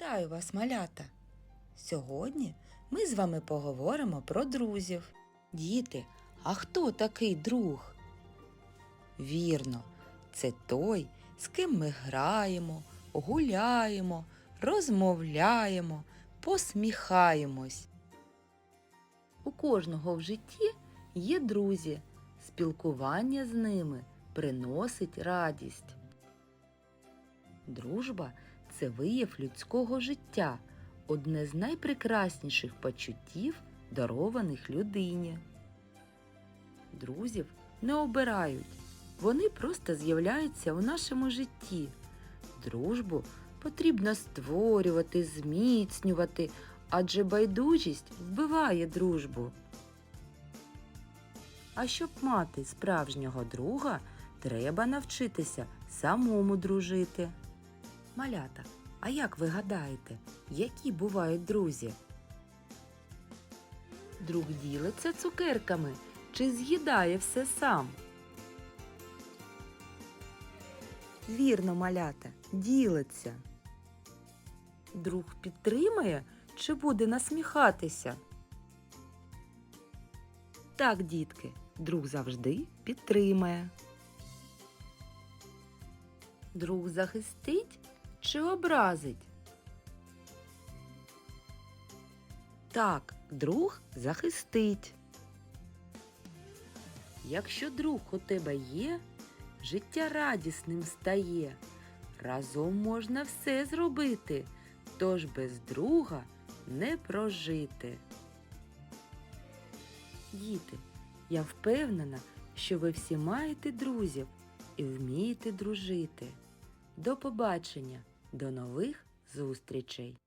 Вітаю вас, малята! Сьогодні ми з вами поговоримо про друзів. Діти, а хто такий друг? Вірно, це той, з ким ми граємо, гуляємо, розмовляємо, посміхаємось. У кожного в житті є друзі. Спілкування з ними приносить радість. Дружба це вияв людського життя, одне з найпрекрасніших почуттів, дарованих людині. Друзів не обирають, вони просто з'являються у нашому житті. Дружбу потрібно створювати, зміцнювати, адже байдужість вбиває дружбу. А щоб мати справжнього друга, треба навчитися самому дружити. Малята, а як ви гадаєте, які бувають друзі? Друг ділиться цукерками чи з'їдає все сам? Вірно, малята, ділиться. Друг підтримає чи буде насміхатися? Так, дітки, друг завжди підтримає. Друг захистить чи образить? Так, друг захистить. Якщо друг у тебе є, життя радісним стає. Разом можна все зробити, тож без друга не прожити. Діти, я впевнена, що ви всі маєте друзів і вмієте дружити. До побачення, до нових зустрічей!